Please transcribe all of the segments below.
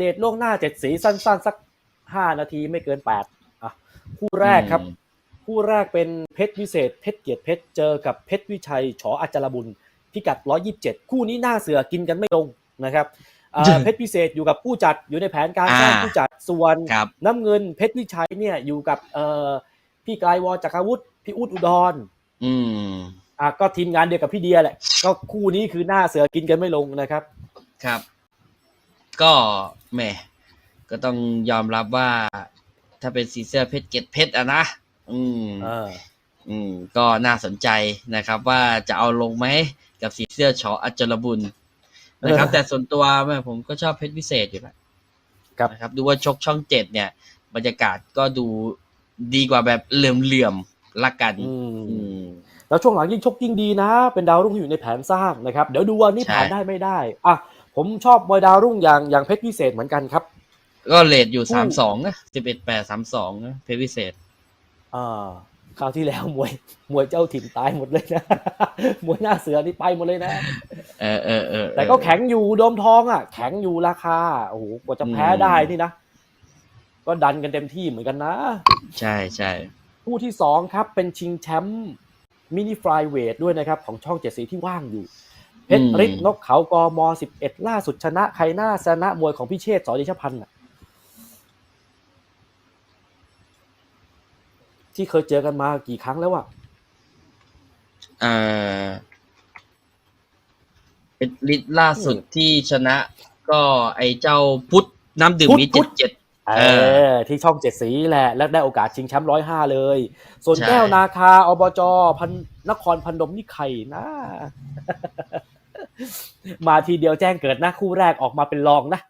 เดทล่วงหน้าเจ็ดสีสั้น ๆ สักห้านาทีไม่เกินแปดอะคู่แรกครับอืมคู่แรกเป็นเพชรวิเศษ เพชรเกียรติเพชรเจอกับเพชรวิชัยฉออัจจารบุญพิกัด127คู่นี้หน้าเสือกินกันไม่ลงนะครับอ่าจริงเพชรวิเศษอยู่กับผู้จัดอยู่ในแผนการสร้างอ่าผู้จัดส่วนครับน้ำเงินเพชรวิชัยเนี่ยอยู่กับเอ่อพี่กายวอจักรวุฒิพี่อุดอุดรอืมอะก็ทีมงานเดียวกับพี่เดียแหละ ก็คู่นี้คือหน้าเสือกินกันไม่ลงนะครับ ครับ ก็แหมก็ต้องยอมรับว่า ถ้าเป็นสีเสื้อเพชรเกตเพชรอะนะอืมเอออืม ก็น่าสนใจนะครับ ว่าจะเอาลงไหมกับสีเสื้อชออัจจรบุญนะครับเออแต่ส่วนตัวแม่ผมก็ชอบเพชรวิเศษอยู่แล้วครับนะครับ ดูว่าชกช่องเจ็ดเนี่ย บรรยากาศก็ดูดีกว่าแบบเหลื่อมๆละกันอืมอืมแล้วช่วงหลังยิ่งชกยิ่งดีนะ เป็นดาวรุ่งที่อยู่ในแผนสร้างนะครับ เดี๋ยวดูว่านี่ใช่ผ่านได้ไม่ได้ อะ ผมชอบมวยดาวรุ่งอย่างอย่างเพชรวิเศษเหมือนกันครับ ก็เลทอยู่คู่สามสองนะสิบเอ็ดแปดสามสองนะเพชรวิเศษอ่าคราวที่แล้วมวยมวยเจ้าถิ่นตายหมดเลยนะมวยหน้าเสือนี่ไปหมดเลยนะเออเออเออแต่ก็แข็งอยู่โดมทองอะ แข็งอยู่ราคาโอ้โหกว่าจะแพ้อืมได้นี่นะก็ดันกันเต็มที่เหมือนกันนะ ใช่ใช่คู่ที่สองครับเป็นชิงแชมป์มินิฟลายเวทด้วยนะครับ ของช่องเจ็ดสีที่ว่างอยู่ เพชรฤทธิ์นกเขากมสิบเอ็ดล่าสุดชนะใครหน้าชนะมวยของพี่เชษฐ์สอเดชพันธ์น่ะที่เคยเจอกันมากี่ครั้งแล้วอะเอ่อเป็นลิตล่าสุดที่ชนะ ก็ไอเจ้าพุทธน้ำดื่มมิเจ็ดเจ็ดเอเออที่ช่องเจ็ดสีแหละ แล้วได้โอกาสชิงแชมป์ร้อยห้าเลย ส่วนใช่แก้วนาคาอบจพันนครพันดมนี่ใครนะ มาทีเดียวแจ้งเกิดนะคู่แรกออกมาเป็นรองนะ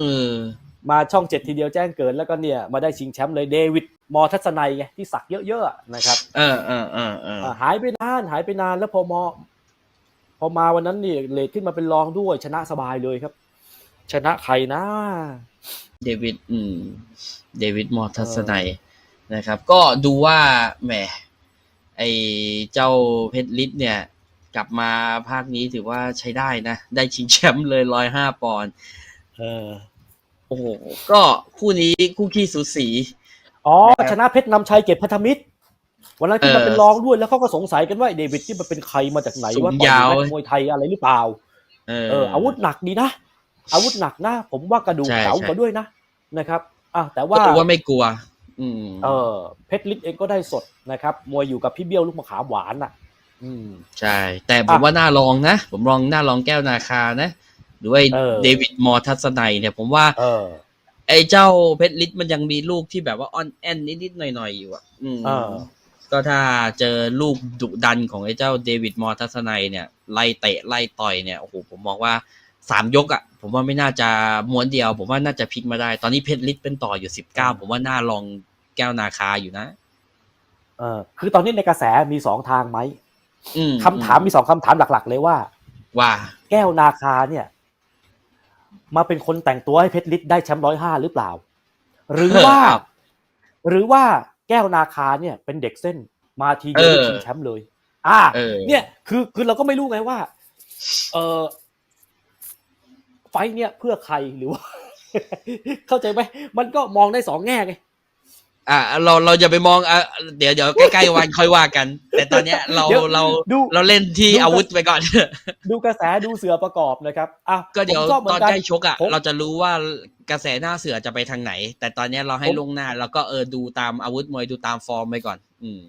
เออมาช่องเจ็ดทีเดียวแจ้งเกิดแล้วก็เนี่ย มาได้ชิงแชมป์เลยเดวิดมอทัศนัยไงที่สักเยอะๆอะนะครับ เออเออเออเอออ่าหายไปนานหายไปนานแล้วพอมอ พอมาวันนั้นนี่เลทขึ้นมาเป็นรองด้วย ชนะสบายเลยครับ ชนะใครนะเดวิดอืม เดวิดมอร์ทัสไนยนะครับ ก็ดูว่าแหมไอเจ้าเพชรลิศเนี่ย กลับมาภาคนี้ถือว่าใช้ได้นะ ได้ชิงแชมป์เลยร้อยห้าปอนด์เออโอ้โหก็คู่นี้คู่ขี้สูสี อ๋อนะครับชนะเพชรนำชัยเกียรติพันธมิตร วันนั้นที่เออมันเป็นรองด้วยแล้วเขาก็สงสัยกันว่าไอ้เดวิดที่มันเป็นใครมาจากไหนสูงว่าต่อยาวนักมวยไทยอะไรหรือเปล่าเอเออ อาวุธหนักดีนะ อาวุธหนักนะ ผมว่ากระดูกใช่เก๋าใช่กว่าด้วยนะนะครับอะแต่ก็ว่าดูว่าไม่กลัว อืมเออเพชรลิศเองก็ได้สดนะครับ มวยอยู่กับพี่เบี้ยวลูกมะขามหวานอะ อืมใช่ แต่ผมอะว่าน่าลองนะ ผมลองน่าลองแก้วนาคานะหรือว่าไอ้เออเดวิดมอร์ทัสไนยเนี่ย ผมว่าเออไอ้เจ้าเพชรลิศมันยังมีลูกที่แบบว่าอ่อนแอนนิดๆหน่อยๆอยู่อะอืมเออก็ถ้าเจอลูกดุดันของไอ้เจ้าเดวิดมอร์ทัสไนยเนี่ยไล่เตะไล่ต่อยเนี่ยโอ้โหผมมองว่าสามยกอะ ผมว่าไม่น่าจะม้วนเดียว ผมว่าน่าจะพลิกมาได้ ตอนนี้เพชรลิศเป็นต่ออยู่สิบเก้าผมว่าน่าลองแก้วนาคาอยู่นะเออคือตอนนี้ในกระแสมีสองทางไหมอืม คำถามมีสองคำถามหลัก ๆ เลยว่า ว่า แก้วนาคาเนี่ย มาเป็นคนแต่งตัวให้เพชรลิศได้แชมป์ร้อยห้าหรือเปล่า หรือว่าครับหรือว่าแก้วนาคาเนี่ย เป็นเด็กเส้นมาทีเดียวได้เออชิงแชมป์เลย อ่าเออเนี่ย คือคือเราก็ไม่รู้ไงว่า เออไฟท์เนี่ยเพื่อใครหรือว่า เข้าใจไหมมันก็มองได้สองแง่ไง อะเราเราอย่าไปมองอะเดี๋ยวเดี๋ยวใกล้ๆวันค่อยว่ากัน แต่ตอนเนี้ยเราเดี๋ยวเราดู เราเล่นที่ดูอาวุธไปก่อน ดูกระแสดูเสือประกอบนะครับอะก็เดี๋ยวผมชอบเหมืตอนกั ใกล้ชกอะผม เราจะรู้ว่ากระแสหน้าเสือจะไปทางไหน แต่ตอนเนี้ยเราให้ผมลวงหน้า แล้วก็เออดูตามอาวุธมวยดูตามฟอร์มไปก่อน อืม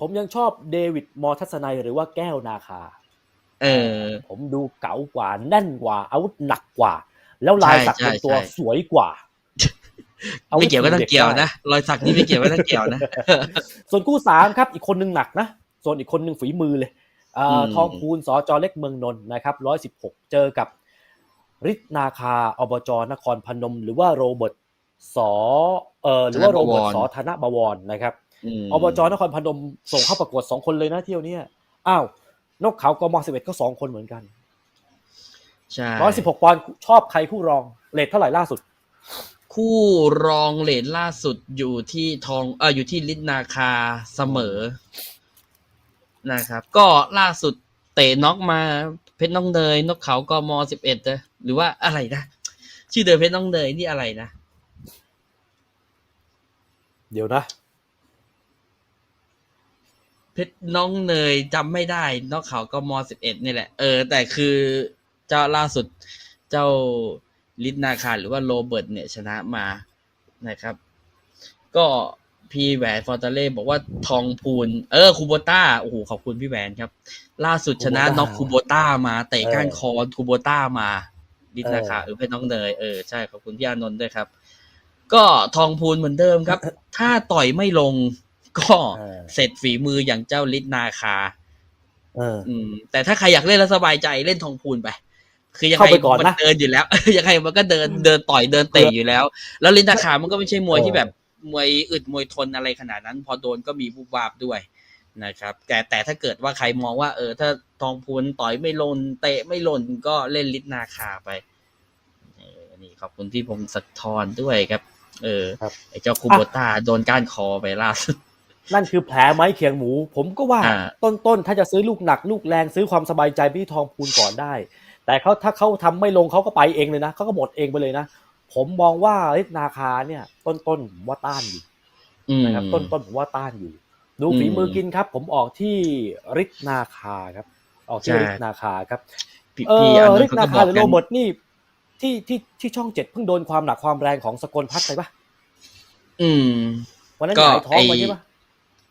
ผมยังชอบเดวิดมอร์ทัศนัยหรือว่าแก้วนาคา เออ ผมดูเก๋ากว่าแน่นกว่าอาวุธหนักกว่า แล้วลายสักใช่เป็นตัวใช่ สวยกว่าอาวุธ ไม่เกี่ยวก็ต้องเกี่ยวนะรอยสักนี่ไม่เกี่ยวก็ต้องเกี่ยวนะ ส่วนคู่สามครับ อีกคนหนึ่งหนักนะ ส่วนอีกคนหนึ่งฝีมือเลยเอ่ออมทองคูณสจเล็กเมืองนนท์นะครับร้อยสิบหกเจอกับฤทธิ์นาคาอบจนครพนม หรือว่าโรเบิร์ตสอเอ่อหรือว่าโรเบิร์ตสอธนบวรนะครับมอบจนครพนมส่งเข้าประกวดสองคนเลยนะเที่ยวเนี้ยอ้าวนกเขากมสิบเอ็ดก็สองคนเหมือนกันใช่ร้อยสิบหกปอนด์ชอบใครคู่รองเลทเท่าไหร่ล่าสุด คู่รองเลนล่าสุดอยู่ที่ทองเอออยู่ที่ลิศนาคาเสมอนะครับ ก็ล่าสุดเตะน็อกมาเพชรน้องเนยนกเขากมสิบเอ็ดหรือว่าอะไรนะชื่อเดิมเพชรน้องเนยนี่อะไรนะ เดี๋ยวนะเพชรน้องเนยจำไม่ได้นอกเขาก็มสิบเอ็ดนี่แหละเออแต่คือเจ้าล่าสุดเจ้า ลิทนาคารหรือว่าโรเบิร์ตเนี่ยชนะมานะครับ ก็พี่แหวนฟอร์ตาเล่บอกว่าทองพูน เออคูโบต้าโอ้โหขอบคุณพี่แหวนครับ ล่าสุดชนะคูโบต้าน็อกคูโบต้ามาเตะก้านเออคอคูโบต้ามาลิทนาคารเออเออเพชรน้องเนยเออใช่ขอบคุณพี่อานนท์ด้วยครับ ก็ทองพูนเหมือนเดิมครับ ถ้าต่อยไม่ลงก็เออเสร็จฝีมืออย่างเจ้าลิทนาคา เอออืมแต่ถ้าใครอยากเล่นแล้วสบายใจเล่นทองพูนไป คือยังไงเข้าไปก่อนนะ มัเดินอยู่แล้ว ยังไงมันก็เดินเดินต่อยเดินเตะอยู่แล้ว แล้วลินนาคามันก็ไม่ใช่มวยที่แบบมวยอึดมวยทนอะไรขนาดนั้น พอโดนก็มีบุบวาบด้วยนะครับ แต่แต่ถ้าเกิดว่าใครมองว่า เออ ถ้าทองพูนต่อยไม่ลนเตะไม่ลนก็เล่นลิทนาคาไปเออนี่ขอบคุณที่ผมสะท้อนด้วยครับ เออครับ ไอ้เจ้าคูโบต้าโดนก้านคอไปล่าสุด นั่นคือแผลไม้เคียงหมู ผมก็ว่าอ่า ต้นๆ ถ้าจะซื้อลูกหนัก ลูกแรงซื้อความสบายใจไปที่ทองพูนก่อนได้ แต่เขาถ้าเขาทำไม่ลงเขาก็ไปเองเลยนะเขาก็หมดเองไปเลยนะ ผมมองว่าฤทธิ์นาคาเนี่ย ต้นๆผมว่าต้านอยู่อืมนะครับต้นๆผมว่าต้านอยู่ ดูอืมฝีมือกินครับ ผมออกที่ฤทธิ์นาคาครับ ออกที่ใช่ฤทธิ์นาคาครับพี่เอพี่ออันนั้ฤนทธิ์เขานาก็บคาอกหรือกัโรนเบิร์ตนี่ที่ที่ที่ช่องเจ็ดเพิ่งโดนความหนักความแรงของสกลพัฒน์ไปปะอืมวันนั้นก็หงายท้องมาไอ้ใช่ปะ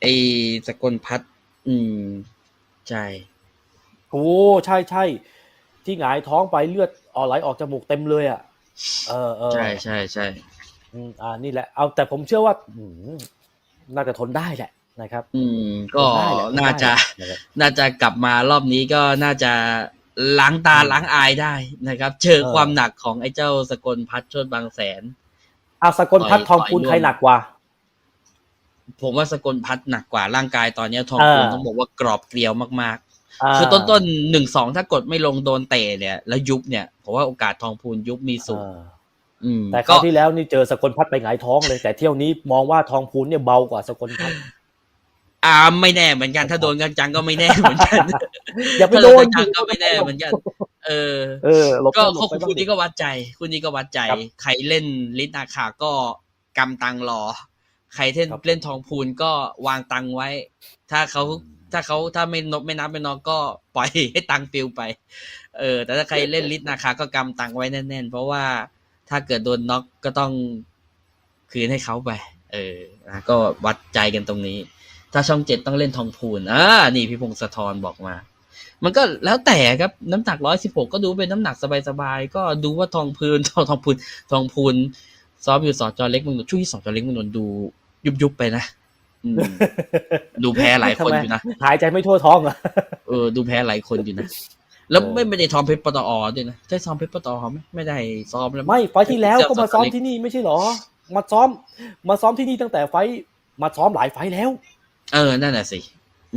ไอสกลพัฒน์อืมใช่โอ้ใช่ใช่ ที่หงายท้องไปเลือดออกไหลออกจมูกเต็มเลยอะเออเออใช่ใช่ใช่อืมอ่านี่แหละ เอาแต่ผมเชื่อว่าอืมน่าจะทนได้แหละนะครับ อืม ก็ทนได้แหละน่าจะทนได้แหละน่าจะกลับมารอบนี้ก็น่าจะล้างตาล้างอายได้นะครับ เจอความหนักของไอ้เจ้าสกลพัฒน์โชดบางแสนเอาสกลพัฒน์ทองพูนต่อยใครหนักกว่า ผมว่าสกลพัฒน์หนักกว่าร่างกายตอนเนี้ยทองคูณอ่าต้องบอกว่ากรอบเกลียวมากาๆ คือต้นต้นหนึ่งสองถ้ากดไม่ลงโดนเตะเนี่ย แล้วยุบเนี่ยผมว่าโอกาสทองพูนยุบมีสูงอ่าอืมแต่คก็ราวที่แล้วนี่เจอสกลพัฒน์ไปหงายท้องเลย แต่เที่ยวนี้มองว่าทองพูนเนี่ยเบากว่าสกลพัฒน์อ่าไม่แน่เหมือนกันถ้าโดนกันจังก็ไม่แน่เหมือนกันอย่าไปถ้าโดโดนนจังก็ไม่แน่เหมือนกันเออ เออหลบก็หลก็บไปคุณบ้างคู่ดินี้ก็วัดใจคุณนี้ก็วัดใจครับใครเล่นลิทนาคาก็กำตังรอ ใครเล่นครับเล่นทองพูนก็วางตังไว้ ถ้าเขา ถ้าเขาถ้าไม่นบไม่นับไม่นอกก็ปล่อยให้ตังปิวไป เออ แต่ถ้าใครเล่นลิทนาคาก็กำตังไว้แน่นๆ เพราะว่าถ้าเกิดโดนน็อกก็ต้องคืนให้เขาไป เออนะก็วัดใจกันตรงนี้ ถ้าช่องเจ็ดต้องเล่นทองพูนอ่านี่พี่พงศธรบอกมา มันก็แล้วแต่ครับน้ำหนักร้อยสิบหกก็ดูเป็นน้ำหนักสบายๆก็ดูว่าทองพูนทองทองพูนทองพูนซ้อมอยู่สอจอเล็กมึงนนท์ช่วงที่สอจอเล็กมึงนนดูยุบๆไปนะ ดูแพ้หลายคนอยู่นะหายใจไม่ทั่วท้องอะเออดูแพ้หลายคนอยู่นะแล้วเออไม่ไม่ได้ซ้อมเพชรปตอด้วยนะได้ซ้อมเพชรปตอไหมไม่ได้ซ้อมแล้วไม่ไฟล์ที่แล้วก็มาซ้อมที่นี่ไม่ใช่เหรอ มาซ้อม มาซ้อมที่นี่ตั้งแต่ไฟล์มาซ้อมหลายไฟล์แล้ว เออนั่นแหละสิ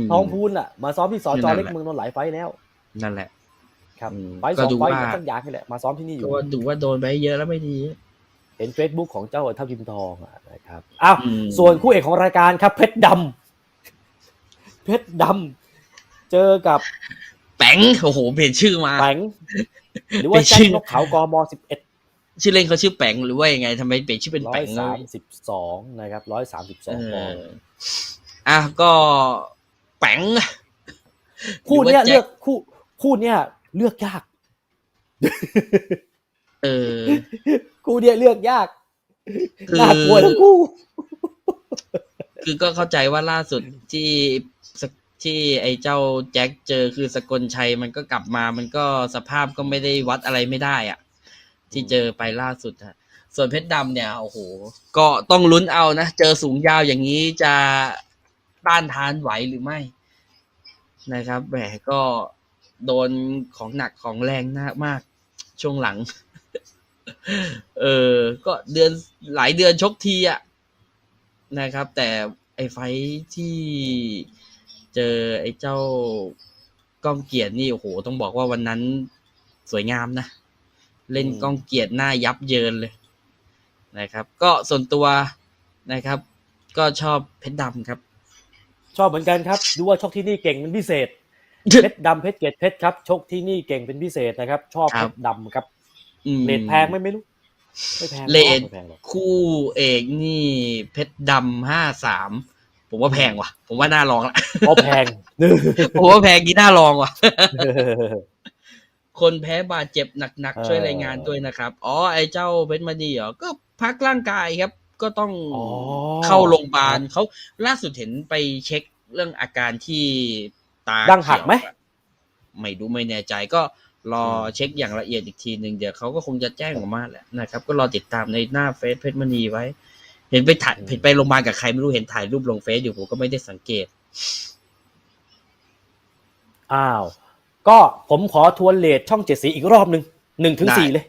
มทองพูนอะ มาซ้อมที่สจนั่นแหละเล็กเมืองนนท์หลายไฟล์แล้ว นั่นแหละ ครับอืมไฟล์สก็องดูไฟล์ว่าตั้งอย่างนี่แหละมาซ้อมที่นี่อก็ยู่ว่าดูว่าโดนไปเยอะแล้วไม่ดี เห็นเฟซบุ๊กของเจ้าเท่าพิมพ์ทองอะนะครับอ้าวอืมส่วนคู่เอกของรายการครับ เพชรดำเพชรดำเจอกับแป๋งโอ้โหเปลี่ยนชื่อมาแปงหรือว่าเป็นแจ็ชื่คอนกเขากมสิบเอ็ดชื่อเล่นเขาชื่อแป๋งหรือว่ายังไงทำไมเปลี่ยนชื่อเป็นร้อแป๋ยงเลสามยสิบสองนะครับร้อยสามสิบสเอองปอนอด์อะก็แป๋งคู่เนี้ยหรืเลืว่าอกคู่ คู่เนี้ยเลือกยาก เออคู่เนี้ยเลือกยากคือน่ากลัวทั้งคู่ คือก็เข้าใจว่าล่าสุดที่สที่ไอ้เจ้าแจ็คเจอคือสกลชัยมันก็กลับมา มันก็สภาพก็ไม่ได้วัดอะไรไม่ได้อะ ที่เจอไปล่าสุดฮะส่วนเพชรดำเนี่ยโอ้โห ก็ต้องลุ้นเอานะ เจอสูงยาวอย่างนี้จะต้านทานไหวหรือไม่ นะครับแหมก็โดนของหนักของแรงมากมากช่วงหลัง เออ ก็เดือนหลายเดือนชกทีอะนะครับ แต่ไอ้ไฟท์ที่เจอไอ้เจ้าก้องเกียรตินี่โอ้โหต้องบอกว่าวันนั้นสวยงามนะ เล่นอืมก้องเกียรติหน้ายับเยินเลยนะครับ ก็ส่วนตัวนะครับ ก็ชอบเพชรดำครับ ชอบเหมือนกันครับ ดูว่าชกที่นี่เก่งเป็นพิเศษเพชรดำเพชรเกตเพชรครับ ชกที่นี่เก่งเป็นพิเศษนะครับ ชอบครัเพบชรดำครับอืม เรทแพงไหมไม่รู้ไม่แพงเลทไม่แพงหรอกคู่เอกนี่ เพชรดำห้าสามผมว่าแพงว่ะ ผมว่าน่าลองละเอาแพงผมว่าแพงกี่น่าลองว่ะ คนแพ้บาดเจ็บหนักเออๆช่วยรายงานด้วยนะครับ อ๋อ ไอ้เจ้าเพชรมณีเหรอ ก็พักร่างกายครับ ก็ต้องอ๋อเข้าโรงพยาบาลเขาล่าสุดเห็นไปเช็คเรื่องอาการที่ตาดั้งหักไหมเยวอะไม่รู้ไม่แน่ใจก็ รออืมเช็คอย่างละเอียดอีกทีหนึ่งเดี๋ยวเขาก็คงจะแจ้งออกมาแหละนะครับ ก็รอติดตามในหน้าเฟซเพชรมณีไว้ เห็นไปถ่ายเห็นไปโรงพยาบาลกับใครไม่รู้เห็นถ่ายรูปลงเฟซอยู่ผมก็ไม่ได้สังเกต อ้าว ก็ผมขอทวนเลทช่องเจ็ดสีอีกรอบหนึ่งหนึ่งถึงได้สี่เลย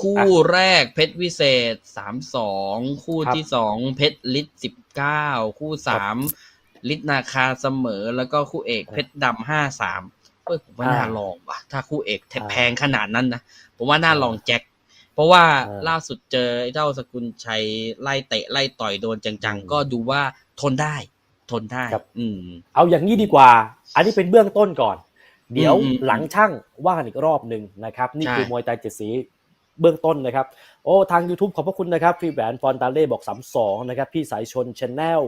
คู่แรกเพชรวิเศษสามสองคู่ครับที่สองเพชรลิศสิบเก้าคู่สามลิศนาคาเสมอ แล้วก็คู่เอกเพชรดำห้าสามเอ้ยผมว่าอ่าน่าลองว่ะ ถ้าคู่เอกแทอ่าแพงขนาดนั้นนะผมว่าน่าลองแจ็คเพราะว่าอ่าล่าสุดเจอไอ้เจ้าสกุลชัยไล่เตะไล่ต่อยโดนจังอืมๆก็ดูว่าทนได้ ทนได้ครับอืม เอาอย่างนี้ดีกว่า อันนี้เป็นเบื้องต้นก่อน เดี๋ยวอืมหลังช่างว่ากันอีกรอบหนึ่งนะครับ นี่ใช่คือมวยไทยเจ็ดสีเบื้องต้นนะครับ โอ้ ทาง YouTube ขอบพระคุณนะครับฟรีแหวนฟอนตาเล่บอกสามสองนะครับ พี่สายชนชแนล